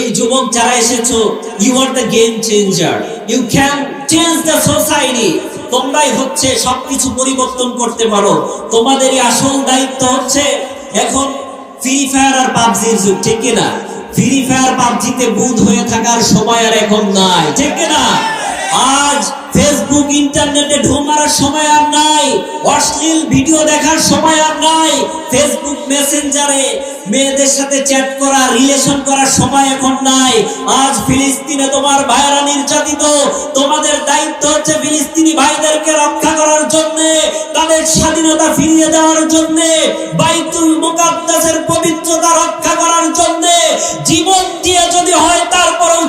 এই যুবক যারা এসেছ you are the game changer you can change the society তোমরাই হচ্ছে সবকিছু পরিবর্তন করতে পারো। তোমাদেরই আসল দায়িত্ব হচ্ছে এখন ফ্রি ফায়ার আর পাবজির যুগ, ঠিক কিনা? ফ্রি ফায়ার পাবজিতে বুধ হয়ে থাকার সময় আর এখন নাই, ঠিক কিনা? আজ ফেসবুক ইন্টারনেটে ঢোক মারার সময় আর নাই। অশ্লীল ভিডিও দেখার সময় আর নাই। ফেসবুক মেসেঞ্জারে মেয়েদের সাথে চ্যাট করা রিলেশন করার সময় এখন নাই। আজ ফিলিস্তিনে তোমার ভাইরা নির্যাতিত। তোমাদের দায়িত্ব হচ্ছে ফিলিস্তিনি ভাইদেরকে রক্ষা করার জন্য, তাদের স্বাধীনতা ফিরিয়ে দেওয়ার জন্য, বাইতুল মুকাদ্দাসের পবিত্রতা রক্ষা করার জন্য, জীবন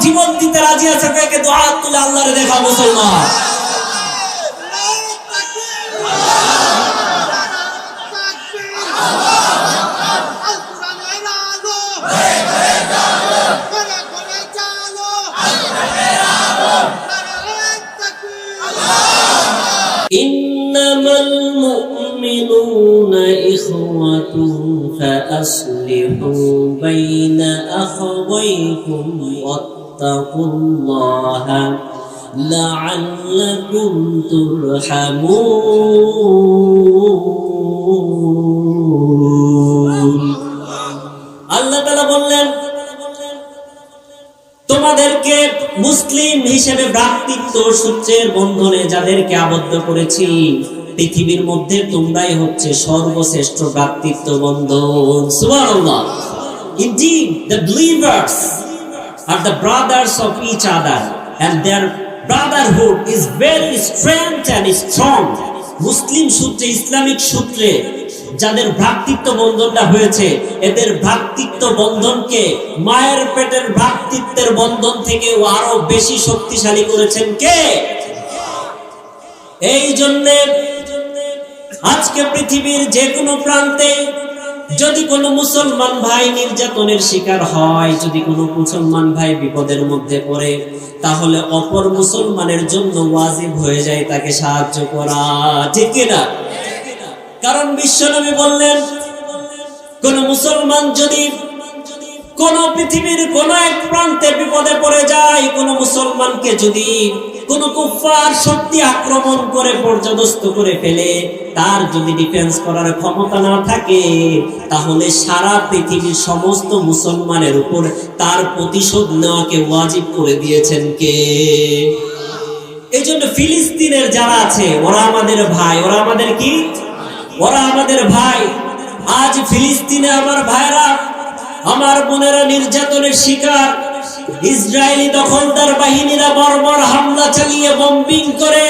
জীবন দিতে রাজি আছে কে দোয়া তুলে আল্লাহরে দেখা মুসলমান إنما المؤمنون إخوة فأصلحوا بين أخويكم واتقوا الله لعلكم ترحمون আল্লাহ তালা বললেন তোমাদেরকে মুসলিম হিসেবে ভ্রাতৃত্ব সূত্রের বন্ধনে যাদেরকে আবদ্ধ করেছি পৃথিবীর মধ্যে তোমরাই হচ্ছে সর্বশ্রেষ্ঠ ভ্রাতৃত্ব বন্ধন সুবহানাল্লাহ Indeed, the believers are the brothers of each other, and their brotherhood is very strength and strong. মুসলিম সূত্রে ইসলামিক সূত্রে যাদের ভ্রাতৃত্ব বন্ধনটা হয়েছে এদের ভ্রাতৃত্ব বন্ধনকে মায়ের পেটের ভ্রাতৃত্বের বন্ধন থেকে আরও বেশি শক্তিশালী করেছেন কে এই জন্যে আজকে পৃথিবীর যে কোনো প্রান্তে যদি কোনো মুসলমান ভাই নির্যাতনের শিকার হয়, যদি কোনো মুসলমান ভাই বিপদের মধ্যে পড়ে, তাহলে অপর মুসলমানের জন্য ওয়াজিব হয়ে যায় তাকে সাহায্য করা। ঠিক কিনা? কারণ বিশ্বনবী বললেন, কোন মুসলমান যদি কোন পৃথিবীর কোন এক প্রান্তে বিপদে পড়ে যায়, কোন মুসলমানকে যদি কোন কুফার শক্তি আক্রমণ করে পর্যদস্ত করে ফেলে, তার যদি ডিফেন্স করার ক্ষমতা না থাকে, তাহলে সারা পৃথিবীর সমস্ত মুসলমানের উপর তার প্রতিশোধ নেওয়াকে ওয়াজিব করে দিয়েছেন কে? এই জন্য ফিলিস্তিনের যারা আছে, ওরা আমাদের ভাই, ওরা আমাদের কি? ওরা আমাদের ভাই। আজ ফিলিস্তিনে আমার ভাইরা, আমার বোনেরা নির্যাতনের শিকার ইসরায়েলি দখলদার বাহিনীরা বর্বর হামলা চালিয়ে বম্বিং করে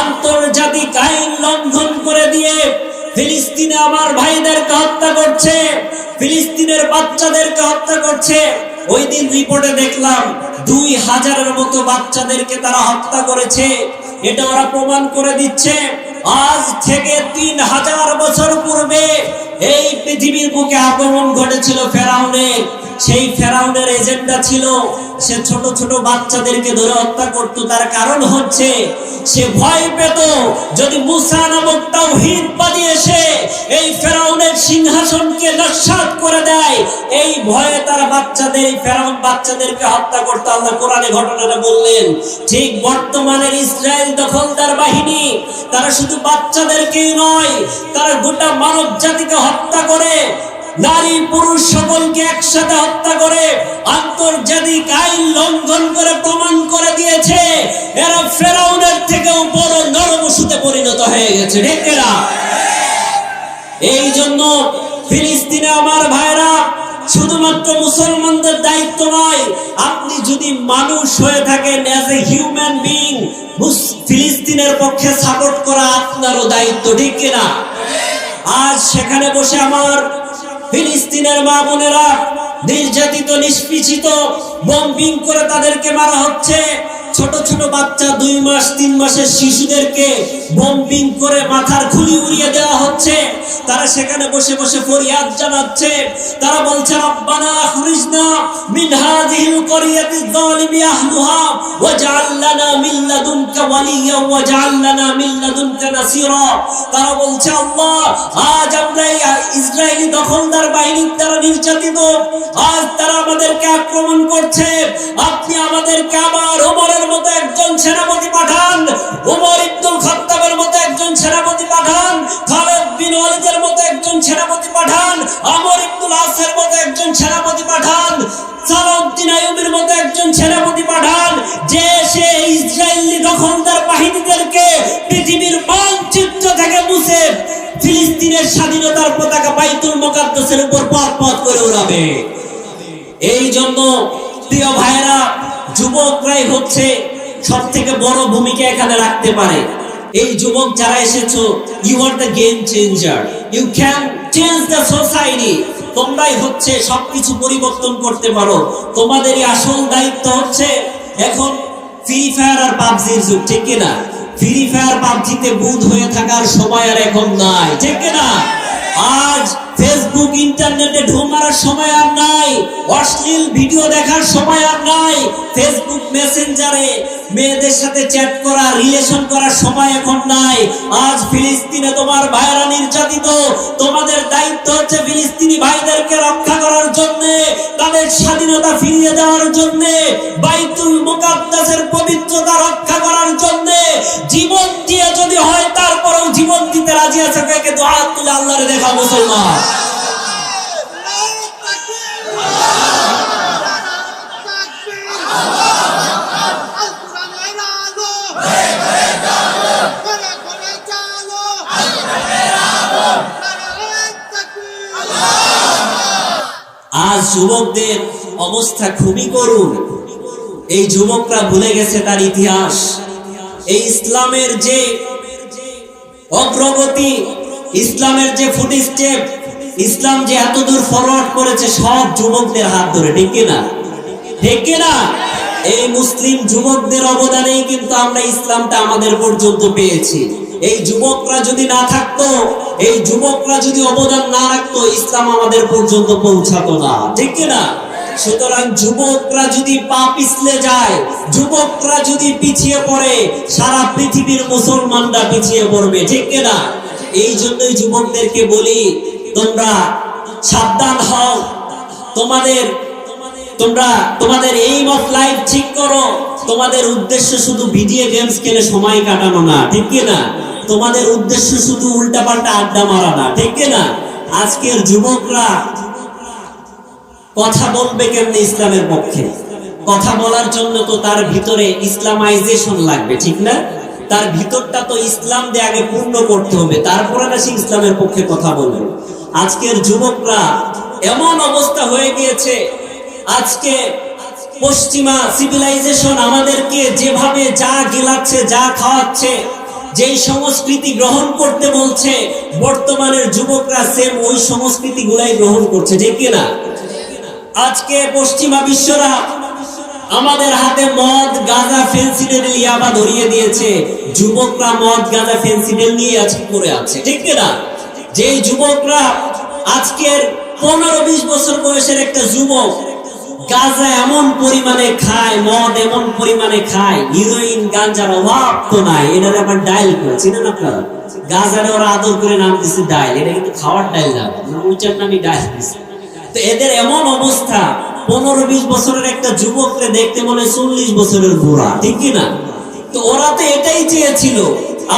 আন্তর্জাতিক আইন লঙ্ঘন করে দিয়ে ফিলিস্তিনে আমার ভাইদেরকে হত্যা করছে, ফিলিস্তিনের বাচ্চাদেরকে হত্যা করছে। ওই দিন রিপোর্টে দেখলাম দুই হাজারের মতো বাচ্চাদেরকে তারা হত্যা করেছে। এটা ওরা প্রমাণ করে দিচ্ছে। আজ থেকে তিন হাজার বছর পূর্বে এই পৃথিবীর বুকে আগমন ঘটেছিল ফেরাউনের। সেই ফেরাউনের এজেন্ডা ছিল সে ছোট ছোট বাচ্চাদেরকে ধরে হত্যা করত। তার কারণ হচ্ছে সে ভয় পেত যদি মুসা নামক তাওহীদবাদী এসে এই ফেরাউনের সিংহাসনকে নস্বাত করে দেয়। এই ভয়ে তারা বাচ্চাদের ফেরাউন বাচ্চাদেরকে হত্যা করতে আল্লাহ কোরআনে ঘটনাটা বললেন। ঠিক বর্তমানের ইসরায়েল দখলদার বাহিনী, তারা শুধু বাচ্চাদেরকেই নয়, তারা গোটা মানব জাতিকে হত্যা করে, নারী পুরুষ সকলকে একসাথে হত্যা করে, আন্তর্জাতিক আইন লঙ্ঘন করে, প্রমাণ করে দিয়েছে। এরা ফেরাউনের থেকেও বড় নরমসুতে পরিণত হয়ে গেছে ঢেকেরা এই জন্য ফিলিস্তিনে আমার ভাইরা শুধুমাত্র মুসলমানদের দায়িত্ব নয়, আপনি যদি মানুষ হয়ে থাকেন অ্যাজ এ হিউম্যান বিং ফিলিস্তিনের পক্ষে সাপোর্ট করা আপনারও দায়িত্ব, ঠিক কিনা? আজ সেখানে বসে আমার ফিলিস্তিনের মা বোনেরা নির্যাতিত নিষ্পিচিত বম্বিং করে তাদেরকে মারা হচ্ছে। ছোট ছোট বাচ্চা দুই মাস, তিন মাসের শিশুদেরকে বম্বিং করে মাথার খুলি উড়িয়ে দেওয়া হচ্ছে। তারা সেখানে বসে বসে ফরিয়াদ জানাচ্ছে। তারা বলছে, রব্বানা আখরিজনা মিন হাযিহিল করিয়াতি যালিমি আহলুহা ওয়াজআল লানা মিন লাদুনকা ওয়ালিয়্যা ওয়াজআল লানা মিন লাদুনকা নাসীরা। তারা বলছে, আল্লাহ, আজ আমরা এই ইসরায়েলি দখলদার বাহিনীর দ্বারা নির্যাতিত। আজ তারা আমাদেরকে আক্রমণ করছে। আপনি আমাদেরকে আবার ওমরের মতো একজন সেনাপতি পাঠান ওমর ইবনুল খাত্তাবের মতো একজন সেনাপতি পাঠান, খালেদ বিন ওয়ালিদের মতো একজন সেনাপতি পাঠান, আমর ইবনুল আসের মতো একজন সেনাপতি পাঠান, সালাউদ্দিন আইয়ুবের মতো একজন সেনাপতি পাঠান, যে সে ইসরায়েলি দখলদার বাহিনীদেরকে পৃথিবীর মানচিত্র থেকে মুছে ফিলিস্তিনের স্বাধীনতার পতাকা বাইতুল মোকাদ্দাসের উপর পথ করে উড়াবে। এই জন্য প্রিয় ভাইরা যুবকরাই হচ্ছে সব থেকে বড় ভূমিকা এখানে রাখতে পারে। এই যুবক যারা এসেছ you are the game changer you can change the society তোমরাই হচ্ছে সবকিছু পরিবর্তন করতে পারো। তোমাদেরই আসল দায়িত্ব হচ্ছে এখন ফ্রি ফায়ার আর পাবজির যুগ, ঠিক কিনা? ফ্রি ফায়ার পাবজিতে বুধ হয়ে থাকার সময় আর এখন নাই, ঠিক কিনা? ইন্টারনেটে ঢোক মারার সময় আর নাই। অশ্লীল ভিডিও দেখার সময় আর নাই। ফেসবুক মেসেঞ্জারে মেয়েদের সাথে চ্যাট করা রিলেশন করার সময় এখন নাই। আজ ফিলিস্তিনে তোমার ভাইরা নির্যাতিত। তোমাদের দায়িত্ব হচ্ছে ফিলিস্তিনি ভাইদেরকে রক্ষা করার জন্য, তাদের স্বাধীনতা ফিরিয়ে দেওয়ার জন্য, বাইতুল মুকাদ্দাসের পবিত্রতা রক্ষা করার জন্য। জীবন দিয়ে যদি হয়, তারপরেও জীবন দিতে রাজি আছে কে? দোয়া তুলে আল্লাহরে দেখা মুসলমান। আজ যুবকদের অবস্থা খুবই করুণ। এই যুবকরা ভুলে গেছে তার ইতিহাস। এই ইসলামের যে অগ্রগতি, ইসলামের যে ফুট স্টেপ ইসলাম যে এত দূর ফরওয়ার্ড করেছে, সব যুবকদের হাত ধরে, ঠিক কিনা? ঠিক কিনা? এই মুসলিম যুবকদের অবদানেই কিন্তু আমরা ইসলামটা আমাদের পর্যন্ত পেয়েছি। এই যুবকরা যদি না থাকতো, এই যুবকরা যদি অবদান না রাখতো, ইসলাম আমাদের পর্যন্ত পৌঁছাতো না। ঠিক কিনা? সুতরাং যুবকরা যদি পা পিছলে যায়, যুবকরা যদি পিছিয়ে পড়ে, সারা পৃথিবীর মুসলমানরা পিছিয়ে পড়বে। ঠিক কিনা? এই জন্যই যুবকদেরকে বলি, তোমরা সাবধান হও। তোমাদের তোমরা তোমাদের এই মত লাইফ ঠিক করো। তোমাদের উদ্দেশ্য শুধু ভিডিও গেমস খেলে সময় কাটানো না, ঠিক কি না? তোমাদের উদ্দেশ্য শুধু উল্টাপাল্টা আড্ডা মারা না, ঠিক কি না? আজকের যুবকরা কথা বলবে কেমনে ইসলামের পক্ষে? কথা বলার জন্য তো তার ভিতরে ইসলামাইজেশন লাগবে, ঠিক না? তার ভিতরটা তো ইসলাম দিয়ে আগে পূর্ণ করতে হবে, তারপরে না সে ইসলামের পক্ষে কথা বলবে। আজকের যুবকরা এমন অবস্থা হয়ে গিয়েছে আজকে পশ্চিমা সিভিলাইজেশন আমাদেরকে যেভাবে যা গেলাচ্ছে, যা খাওয়াচ্ছে, যেই সংস্কৃতি গ্রহণ করতে বলছে, বর্তমানের যুবকরা সেম ওই সংস্কৃতি গুলাই গ্রহণ করছে ঠিক কিনা? আজকে পশ্চিমা বিশ্বরা আমাদের হাতে মদ, গাঁজা ফেন্সিডেল ইয়াবা ধরিয়ে দিয়েছে। যুবকরা মদ, গাঁজা ফেন্সিডেল নিয়ে আজকে পড়ে আছে, ঠিক না যেই যুবকরা আজকের পনেরো বিশ বছর বয়সের একটা যুবক গাঁজা এমন পরিমাণে খায়, মদ এমন পরিমাণে খায়, হিরোইন গাঞ্জার অভাব তো নাই, এটার আবার ডাইল করে চিনেন আপনারা? গাঁজারে ওরা আদর করে নাম দিচ্ছে ডাইল, এটা কিন্তু খাওয়ার ডাইল না ওইটার নামই ডাইল দিচ্ছে তো এদের এমন অবস্থা, পনেরো বিশ বছরের একটা যুবককে দেখতে মনে চল্লিশ বছরের বুড়া, ঠিক কি না? তো ওরা তো এটাই চেয়েছিল,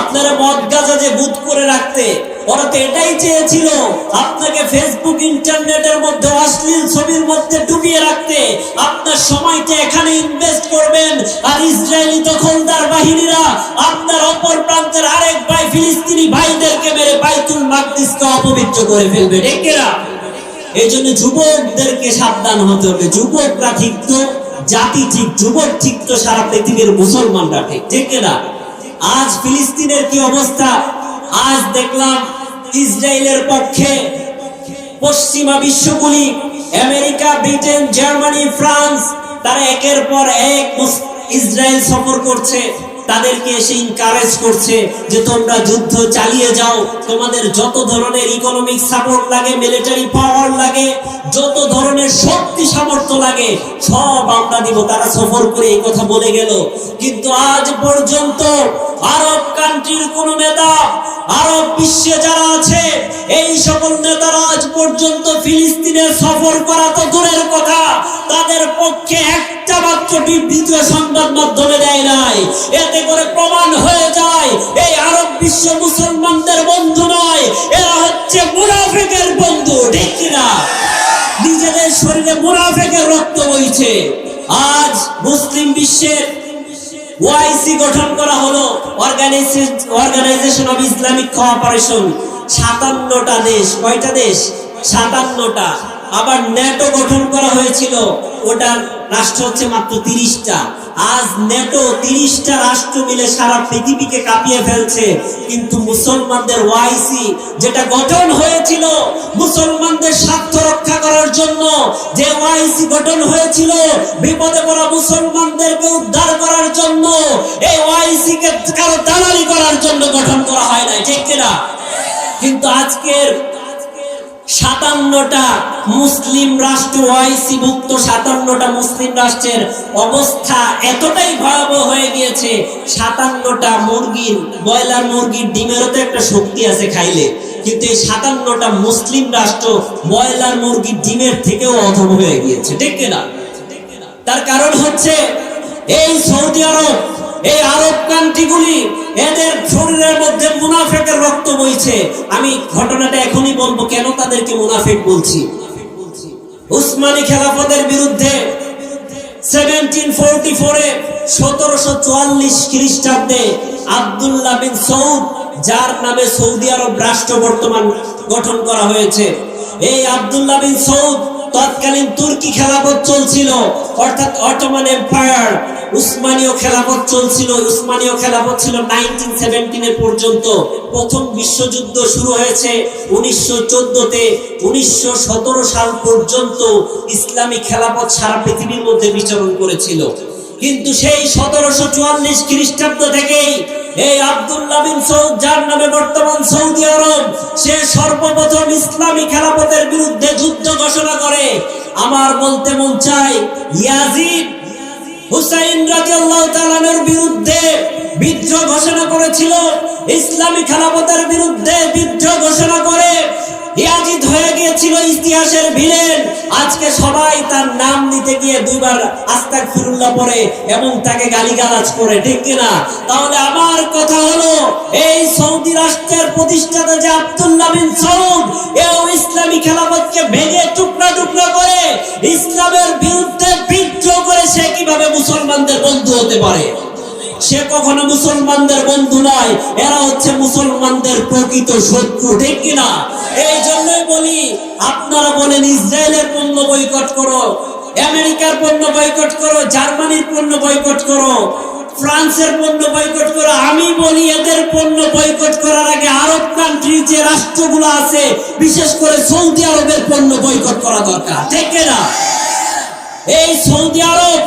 আপনারা মদ গাজা যে বুধ করে রাখতে ওরা তো এটাই চেয়েছিল, আপনাকে ফেসবুক ইন্টারনেটের মধ্যে অশ্লীল ছবির মধ্যে ডুবিয়ে রাখতে। আপনার সময়টা এখানে ইনভেস্ট করবেন। আর ইসরায়েলি দখলদার বাহিনীরা আপনার অপর প্রান্তের আরেক ভাই ফিলিস্তিনি ভাইদেরকে মেরে বাইতুল মাকদিসকে অপবিত্র করে ফেলবে ডেকেরা এই জন্য যুবকদেরকে সাবধান হতে হবে। যুবকরা ঠিক তো, জাতি ঠিক, যুবক ঠিক তো, সারা পৃথিবীর মুসলমানরা ঠিক ঠিক না আজ ফিলিস্তিনের কি অবস্থা? আজ দেখলাম ইসরায়েলের পক্ষে পশ্চিমা বিশ্বগুলি, আমেরিকা, ব্রিটেন, জার্মানি, ফ্রান্স, তারা একের পর এক ইসরায়েল সফর করছে। তাদেরকে এসে ইনকারেজ করছে যে তোমরা যুদ্ধ চালিয়ে যাও। তোমাদের যত ধরনের ইকোনমিক সাপোর্ট লাগে মিলিটারি পাওয়ার লাগে, যত ধরনের শক্তি সামর্থ্য লাগে, সব আমরা দিব। তারা সফর করে এই কথা বলে গেল। কিন্তু আজ পর্যন্ত আরব কান্ট্রির কোন নেতা, আরব বিশ্বে যারা আছে, এই সকল নেতারা আজ পর্যন্ত ফিলিস্তিনের সফর করা তো দূরের কথা। তাদের পক্ষে একটা মাত্র বিবৃত সংবাদ মাধ্যমে দেয় নাই। এতে করে প্রমাণ হয়ে যায়, এই আরব বিশ্ব মুসলমানদের বন্ধু নয়, এরা হচ্ছে মুনাফেকের বন্ধু, ঠিক কিনা? নিজেদের শরীরে মুনাফেকের রক্ত বইছে। আজ মুসলিম বিশ্বের ওআইসি গঠন করা হলো অর্গানাইজেশন অফ ইসলামিক কোঅপারেশন সাতান্নটা দেশ, কয়টা দেশ? সাতান্নটা। আবার ন্যাটো গঠন করা হয়েছিল। ওটার রাষ্ট্র হচ্ছে মাত্র তিরিশটা। আজ ন্যাটো তিরিশটা রাষ্ট্র মিলে সারা পৃথিবীকে কাঁপিয়ে ফেলছে। কিন্তু মুসলমানদের ওয়াইসি যেটা গঠন হয়েছিল মুসলমানদের স্বার্থ রক্ষা করার জন্য, যে ওয়াইসি গঠন হয়েছিল বিপদে পড়া মুসলমানদেরকে উদ্ধার করার জন্য, এই ওয়াইসি কে কারও দালালি করার জন্য গঠন করা হয় না ঠিক কিনা? কিন্তু আজকের সাতান্নটা মুসলিম রাষ্ট্র ওয়াইসি ভুক্ত সাতান্নটা মুসলিম রাষ্ট্রের অবস্থা এতটাই ভয়াবহ হয়ে গিয়েছে, সাতান্নটা মুরগির, ব্রয়লার মুরগির ডিমেরও তো একটা শক্তি আছে খাইলে। কিন্তু এই সাতান্নটা মুসলিম রাষ্ট্র ব্রয়লার মুরগির ডিমের থেকেও অধম হয়ে গিয়েছে, ঠিক না তার কারণ হচ্ছে এই সৌদি আরব এই আরব কান্ট্রিগুলি এদের শরীরের মধ্যে মুনাফেকের রক্ত বইছে। আমি ঘটনাটা এখনই বলব, কেন তাদেরকে মুনাফেক বলছি? উসমানী খেলাফতের বিরুদ্ধে সেভেন্টিন ফোরটি ফোরে সতেরোশো চুয়াল্লিশ খ্রিস্টাব্দে আবদুল্লাহ বিন সৌদ, যার নামে সৌদি আরব রাষ্ট্র বর্তমান গঠন করা হয়েছে। এই আবদুল্লাহ বিন সৌদ তৎকালীন তুর্কি খেলাফত চলছিল, অর্থাৎ অটোমান এম্পায়ার উসমানীয় খেলাফত চলছিল। উসমানীয় খেলাফত ছিল নাইনটিন সেভেন্টিনের পর্যন্ত। প্রথম বিশ্বযুদ্ধ শুরু হয়েছে উনিশশো চোদ্দতে। উনিশশো সতেরো সাল পর্যন্ত ইসলামী খেলাফত সারা পৃথিবীর মধ্যে বিচরণ করেছিল। কিন্তু সেই সতেরোশো চুয়াল্লিশ খ্রিস্টাব্দ থেকেই এই আব্দুল্লাহ বিন সৌদ, যার নামে বর্তমান সৌদি আরব, সে সর্বপ্রথম ইসলামী খেলাফতের বিরুদ্ধে যুদ্ধ ঘোষণা করে। আমার বলতে মন চাই ইয়াজিদ হুসাইন রাদিয়াল্লাহু তাআলার বিরুদ্ধে বিদ্রোহ ঘোষণা করেছিল, ইসলামী খেলাফতের বিরুদ্ধে বিদ্রোহ ঘোষণা করে। ইয়াজিদ হয়ে গিয়েছিল ইতিহাসের ভিলেন। আজকে সবাই তার নাম নিতে গিয়ে দুইবার আস্তাক ফিরুল্লাহ পরে এবং তাকে গালিগালাজ করে, ঠিক কিনা? তাহলে আমার কথা হলো, এই সৌদি রাষ্ট্রের প্রতিষ্ঠাতা যে আব্দুল্লাহ বিন সৌদ, এও ইসলামী খেলাফতকে ভেঙে টুকরা টুকরা করে ইসলামের বিরুদ্ধে বিদ্রোহ করে সে কীভাবে মুসলমানদের বন্ধু হতে পারে? সে কখনো মুসলমানদের বন্ধু নয় এরা হচ্ছে মুসলমানদের প্রকৃত শত্রু, ঠিক কিনা? এই জন্যই বলি, আপনারা বলেন, ইসরায়েলের পণ্য বয়কট করো, আমেরিকার পণ্য বয়কট করো, জার্মানির পণ্য বয়কট করো, ফ্রান্সের পণ্য বয়কট করো। আমি বলি, এদের পণ্য বয়কট করার আগে আরব কান্ট্রির যে রাষ্ট্রগুলো আছে, বিশেষ করে সৌদি আরবের পণ্য বয়কট করা দরকার, ঠিক কিনা? এই সৌদি আরব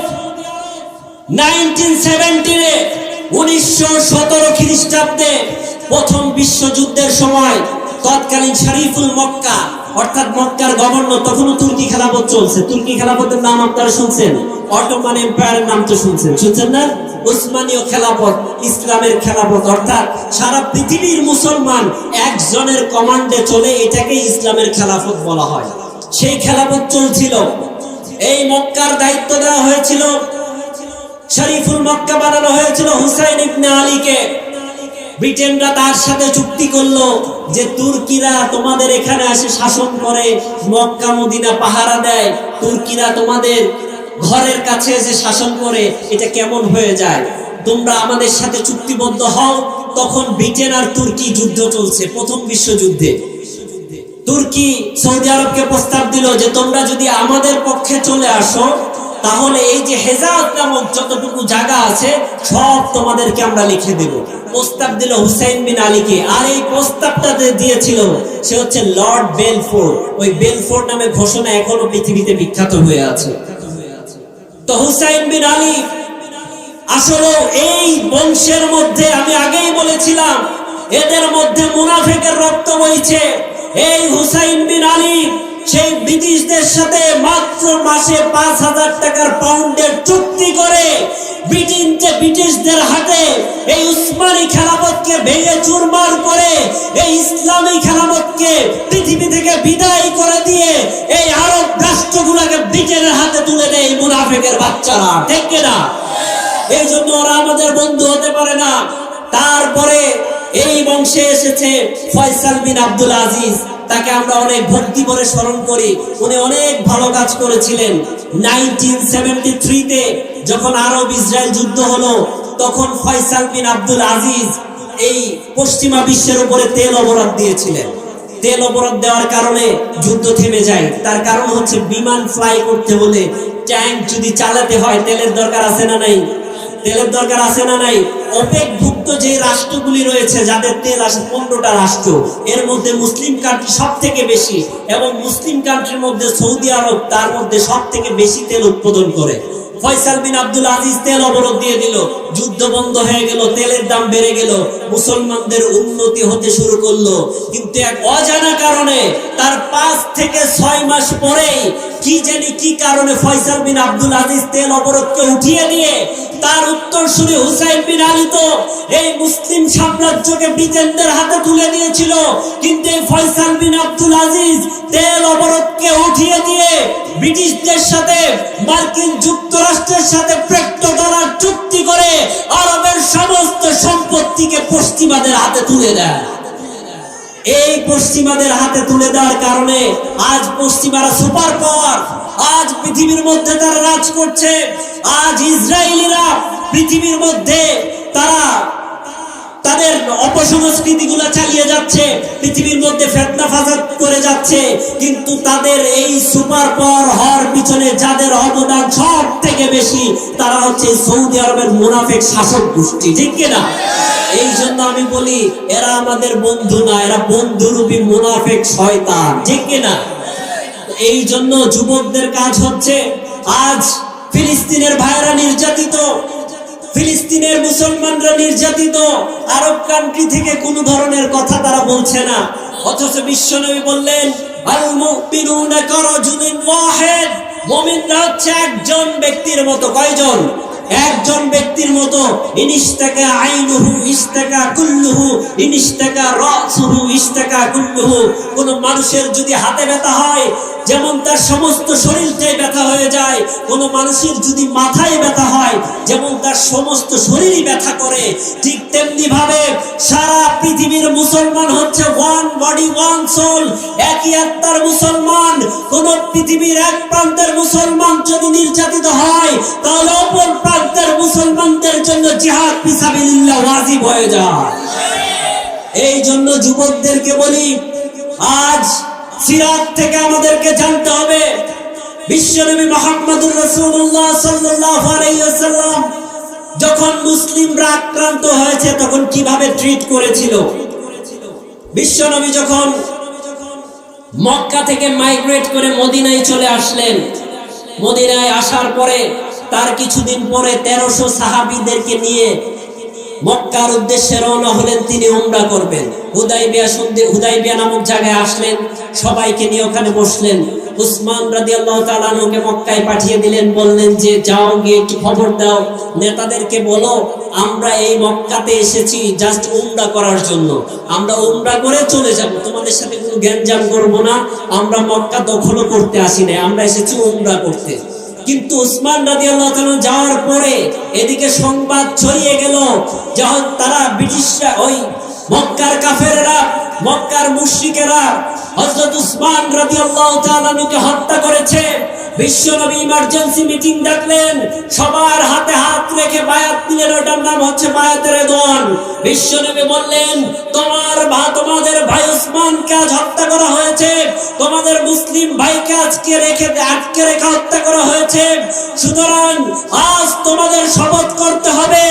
নাইনটিন সেভেন্টিনে উনিশশো সতেরো খ্রিস্টাব্দে প্রথম বিশ্বযুদ্ধের সময় তৎকালীন শরীফুল মক্কা, অর্থাৎ মক্কার গভর্নর তখনও তুর্কি চলছে। তুর্কি নাম শুনছেন? শুনছেন। শুনছেন না? উসমানীয় ইসলামের খেলাফত, অর্থাৎ সারা পৃথিবীর মুসলমান একজনের কমান্ডে চলে এটাকে ইসলামের খেলাফত বলা হয়। সেই খেলাফত চলছিল। এই মক্কার দায়িত্ব দেওয়া হয়েছিল শরীফুল মক্কা বানানো হয়েছিল হুসাইন ইবনে আলীকে। ব্রিটেনরা তার সাথে চুক্তি করল যে তুর্কিরা তোমাদের এখানে আসে শাসন করে, মক্কা মদিনা পাহারা দেয়। তুর্কিরা তোমাদের ঘরের কাছে এসে শাসন করে, এটা কেমন হয়ে যায়? তোমরা আমাদের সাথে চুক্তিবদ্ধ হও। তখন ব্রিটেন আর তুর্কি যুদ্ধ চলছে, প্রথম বিশ্বযুদ্ধে। তুর্কি সৌদি আরবকে প্রস্তাব দিল যে তোমরা যদি আমাদের পক্ষে চলে আসো তাহলে এই যে হেজাজ নামক যতটুকু জায়গা আছে, সব তোমাদেরকে আমরা লিখে দেব। প্রস্তাব দিল হুসাইন বিন আলীকে। আর এই প্রস্তাবটা দিয়েছিল, সে হচ্ছে লর্ড বেলফোর্ড। ওই বেলফোর্ড নামে ঘোষণা এখনও পৃথিবীতে বিখ্যাত হয়ে আছে। তো হুসাইন বিন আলী, আসলে এই বংশের মধ্যে আমি আগেই বলেছিলাম, এদের মধ্যে মুনাফেকের রক্ত বইছে। এই হুসাইন বিন আলী সেই ব্রিটিশদের সাথে মাত্র মাসে পাঁচ হাজার টাকার পাউন্ডের চুক্তি করে ব্রিটিশ ব্রিটিশদের হাতে এই উসমানী খেলাফতকে ভেঙে চুরমার করে এই ইসলামী খেলাফতকে পৃথিবী থেকে বিদায় করে দিয়ে এই আরব রাষ্ট্রগুলোকে ব্রিটেনের হাতে তুলে দেয় মুনাফেকের বাচ্চারা, ঠিক না এই জন্য ওরা আমাদের বন্ধু হতে পারে না। তারপরে এই বংশে এসেছে ফয়সাল বিন আব্দুল আজিজ। তাকে আমরা অনেক ভক্তি করে স্মরণ করি। উনি অনেক ভালো কাজ করেছিলেন। নাইনটিন সেভেন্টি থ্রিতে যখন আরব ইসরায়েল যুদ্ধ হলো, তখন ফয়সাল বিন আব্দুল আজিজ এই পশ্চিমা বিশ্বের উপরে তেল অবরোধ দিয়েছিলেন। তেল অবরোধ দেওয়ার কারণে যুদ্ধ থেমে যায়। তার কারণ হচ্ছে বিমান ফ্লাই করতে হলে ট্যাঙ্ক যদি চালাতে হয়, তেলের দরকার আছে না নাই? তেলের দরকার আছে না নাই? অপেক ভুক্ত যে রাষ্ট্রগুলি রয়েছে, যাদের তেল আসে পনেরোটা রাষ্ট্র, এর মধ্যে মুসলিম কান্ট্রি সব থেকে বেশি এবং মুসলিম কান্ট্রির মধ্যে সৌদি আরব তার মধ্যে সব থেকে বেশি তেল উৎপাদন করে। ফয়সাল বিন আব্দুল আজিজ তেল অবরোধ দিয়ে দিল। যুদ্ধ বন্ধ হয়ে গেল, তেলের দাম বেড়ে গেল, মুসলমানদের উন্নতি হতে শুরু করল। কিন্তু এক অজানা কারণে তার পাঁচ থেকে ছয় মাস পরেই কি জানি কি কারণে ফয়সাল বিন আব্দুল আজিজ তেল অবরোধকে উঠিয়ে দিয়ে তার উত্তরসূরি হুসাইন বিন আলী তো এই মুসলিম সাম্রাজ্যকে ব্রিটেনদের হাতে তুলে দিয়েছিল। কিন্তু এই ফয়সাল বিন আব্দুল আজিজ তেল অবরোধকে উঠিয়ে দিয়ে ব্রিটিশদের সাথে মার্কিন যুক্তরাষ্ট্রের সাথে প্রেক্ত ডলার চুক্তি করে আরবের সমস্ত সম্পত্তিকে পশ্চিমাদের হাতে তুলে দেয়। এই পশ্চিমাদের হাতে তুলে দেওয়ার কারণে আজ পশ্চিমারা সুপার পাওয়ার, আজ পৃথিবীর মধ্যে তারা রাজ করছে, আজ ইসরায়েলিরা পৃথিবীর মধ্যে তারা তাদের অপসংস্কৃতি চালিয়ে যাচ্ছে, পৃথিবীর মধ্যে ফেতনা ফাসাদ করে যাচ্ছে, কিন্তু তাদের এই সুপার পাওয়ার হওয়ার পিছনে যাদের অবদান সব থেকে বেশি, তারা হচ্ছে সৌদি আরবের মুনাফেক শাসক গোষ্ঠী, ঠিক কিনা এই জন্য আমি বলি, এরা আমাদের বন্ধু না, এরা বন্ধুরূপী মুনাফেক শয়তান, ঠিক কিনা এই জন্য যুবকদের কাজ হচ্ছে, আজ ফিলিস্তিনের ভাইরা নির্যাতিত ফিলিস্তিনের মুসলমানরা নির্যাতিত আরব কান্ট্রি থেকে কোনো ধরনের কথা তারা বলছে না। অথচ বিশ্ব বিশ্বনবী বললেন আল হচ্ছে একজন ব্যক্তির মতো কয়জন? একজন ব্যক্তির মতো ইনিস্তাকা আইনুহু ইস্তাকা কুল্লুহু ইনিস্তাকা রাসুহু ইস্তাকা কুল্লুহু। কোন মানুষের যদি হাতে ব্যথা হয়, যেমন তার সমস্ত শরীরটাই ব্যথা হয়ে যায়, কোন মানুষের যদি মাথায় ব্যথা হয়, যেমন তার সমস্ত শরীরই ব্যথা করে, ঠিক তেমনি ভাবে সারা পৃথিবীর মুসলমান হচ্ছে ওয়ান বডি ওয়ান সোল একই আত্মার মুসলমান। কোন পৃথিবীর এক প্রান্তের মুসলমান ওয়াজিব হয়ে যায়। এই জন্য যুবকদেরকে বলি, আজ সিরাত থেকে আমাদেরকে জানতে হবে, বিশ্বনবী মোহাম্মদুর রাসূলুল্লাহ সাল্লাল্লাহু আলাইহি ওয়াসাল্লাম যখন মুসলিমরা আক্রান্ত হয়েছে, তখন কীভাবে ট্রিট করেছিল? বিশ্বনবী যখন মক্কা থেকে মাইগ্রেট করে মদিনায় চলে আসলেন, মদিনায় আসার পরে তার কিছুদিন পরে তেরোশো সাহাবিদেরকে নিয়ে মক্কার উদ্দেশ্যে রওনা হলেন, তিনি উমরা করবেন। হুদাইবিয়া সন্ধে হুদাইবিয়া নামক জায়গায় আসলেন, সবাইকে নিয়ে ওখানে বসলেন। উসমান রাদি আল্লাহ তালানুকে মক্কায় পাঠিয়ে দিলেন, বললেন যে, যাও, গিয়ে একটু খবর দাও। নেতাদেরকে বলো, আমরা এই মক্কাতে এসেছি জাস্ট উমরা করার জন্য। আমরা উমরা করে চলে যাব। তোমাদের সাথে কোনো জ্ঞানজাম করব না। আমরা মক্কা দখলও করতে আসি না আমরা এসেছি উমরা করতে। কিন্তু উসমান রাজি আল্লাহ যাওয়ার পরে এদিকে সংবাদ ছড়িয়ে গেল যখন তারা ব্রিটিশরা, ওই মক্কার কাফেরা মক্কার মুশ্রিকেরা হজরত উসমান রাজি আল্লাহ হত্যা করেছে। ইমার্জেন্সি মিটিং ডাকলেন। সবার হাতে হাত রেখে বায়াত ওটার নাম হচ্ছে বায়াতের দোয়ান বললেন, তোমার তোমাদের ভাই আজ হত্যা করা হয়েছে। তোমাদের মুসলিম ভাইকে আজকে রেখে, আটকে রেখে হত্যা করা হয়েছে। সুতরাং আজ তোমাদের শপথ করতে হবে।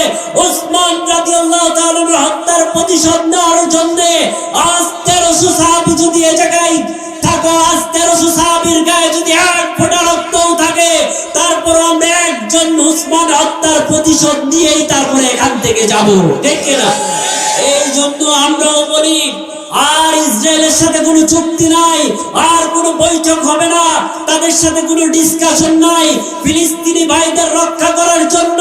উসমান রাদিয়াল্লাহু তাআলার হত্যার প্রতিশোধ নেওয়ার জন্য আজ তেরোশো সাহাবি যদি এ জায়গায় থাকো, আজ তেরোশো সাহাবির গায়ে যদি এক ফোঁটা উসমান হত্যার প্রতিশোধ নিয়েই তারপরে এখান থেকে যাব। ঠিক না এই জন্য আমরাও বলি, আর ইসরায়েলের সাথে কোনো চুক্তি নাই, আর কোনো বৈঠক হবে না। তাদের সাথে কোনো ডিসকাশন নাই। ফিলিস্তিনি ভাইদের রক্ষা করার জন্য,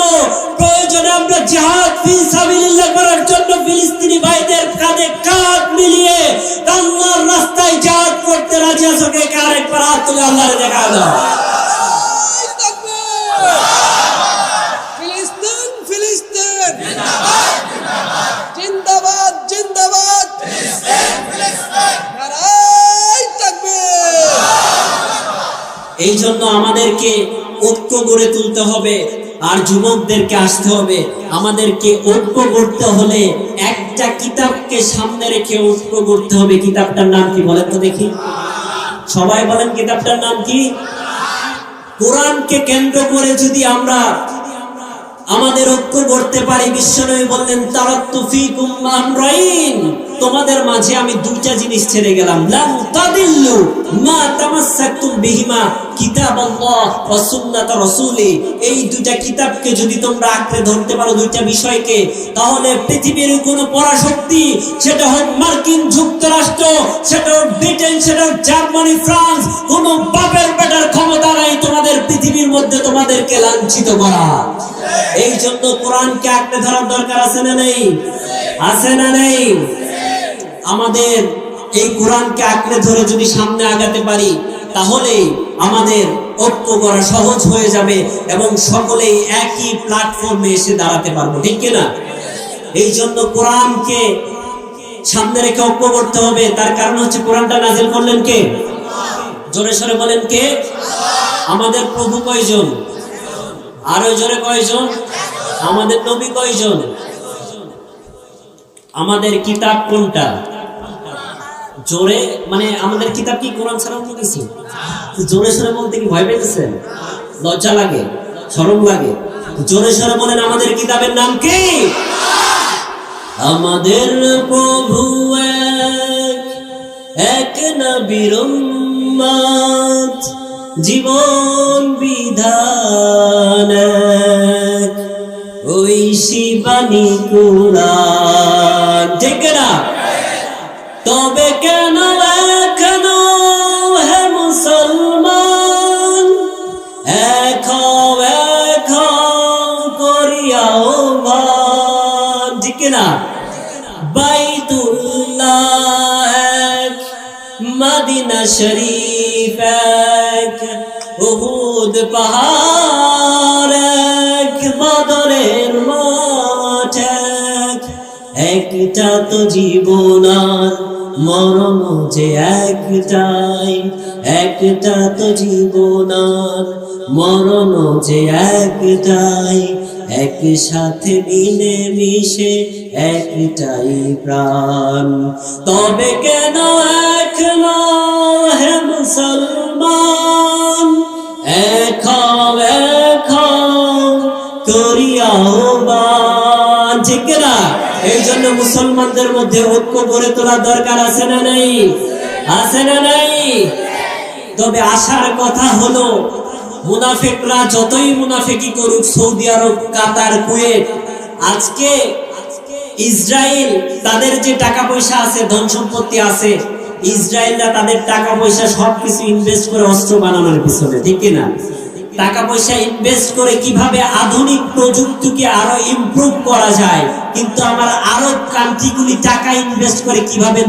প্রয়োজনে আমরা জিহাদ ফি সাবিলিল্লাহ করার জন্য ফিলিস্তিনি ভাইদের কাঁধে কাঁধ মিলিয়ে আল্লাহর রাস্তায় জিহাদ করতে রাজি আছো কে? কার হাত তুলে আল্লাহরে দেখা দাও ফিলিস্তিন ফিলিস্তিন জিন্দাবাদ জিন্দাবাদ নারাই তাকবীর এই জন্য আমাদেরকে ঐক্য গড়ে তুলতে হবে, আর যুবকদেরকে আসতে হবে। আমাদেরকে ঐক্য করতে হলে একটা কিতাবকে সামনে রেখে ঐক্য করতে হবে। কিতাবটার নাম কি বলেন তো দেখি। সবাই বলেন কিতাবটার নাম কি? কোরআনকে কেন্দ্র করে যদি আমরা আমাদের ঐক্য করতে পারি, বিশ্বনবী বললেন তোমাদের মাঝে আমি দুইটা জিনিস ছেড়ে গেলাম। মা এই দুইটা কিতাবকে যদি তোমরা আঁকড়ে ধরতে পারো দুইটা বিষয়কে, তাহলে পৃথিবীর সেটা মার্কিন যুক্তরাষ্ট্র, সেটা ব্রিটেন, সেটা জার্মানি, ফ্রান্স, কোনো বাপের ক্ষমতা নাই তোমাদের পৃথিবীর মধ্যে তোমাদেরকে লাঞ্ছিত করা। এই জন্য কোরআনকে আঁকড়ে ধরার দরকার আছে না নেই? আছে না নেই? আমাদের এই কোরআনকে আঁকড়ে ধরে যদি সামনে আগাতে পারি তাহলেই আমাদের ঐক্য করা সহজ হয়ে যাবে এবং সকলেই একই প্ল্যাটফর্মে এসে দাঁড়াতে পারব, ঠিক কিনা? এই জন্য কোরআনকে সামনে রেখে ঐক্য করতে হবে। তার কারণ হচ্ছে কোরআনটা নাজিল করলেন কে? জোরে সরে বলেন কে? আমাদের প্রভু কয়জন? আরও জোরে কয়জন? আমাদের নবী কয়জন? আমাদের কিতাব কোনটা? জোরে মানে আমাদের কিতাব কি কোরআন ছাড়া অন্য কিছু? জোরে সরে বলতে কি ভয় পেতেছেন লজ্জা লাগে শরম লাগে। জোরে সরে বলেন আমাদের কিতাবের নাম কি? আমাদের প্রভু এক এক নবীর উম্মত, জীবন বিধান ওই শিবানী কুরআন ঠিক না তবে কেন এখনও হে মুসলমান? এখ এখ করিয়াও ঠিক না বাইতুল্লাহ এক শরীফ এক, উহুদ পাহাড় এক, বদরের মাঠ এক। একটা তো জীবনার মরণ যে একটাই একটা তো জীবনার মরণ যে একটাই একসাথে মিলে মিশে একটাই প্রাণ। তবে কেন এক হে জন্য মুসলমানদের মধ্যে ঐক্য গড়ে তোলা দরকার আছে না নাই? আছে না নাই? তবে আসার কথা হলো, মুনাফিকরা যতই মুনাফিকি করুক, সৌদি আরব, কাতার, কুয়েত, আজকে ইসরায়েল তাদের যে টাকা পয়সা আছে, ধন সম্পত্তি আছে, ইসরায়েলরা তাদের টাকা পয়সা সবকিছু ইনভেস্ট করে অস্ত্র বানানোর পিছনে, ঠিক না টাকা পয়সা ইনভেস্ট করে কীভাবে আধুনিক প্রযুক্তিকে আরও ইমপ্রুভ করা যায়, কিন্তু আমার আরব কান্ট্রিগুলি টাকা ইনভেস্ট করে কীভাবে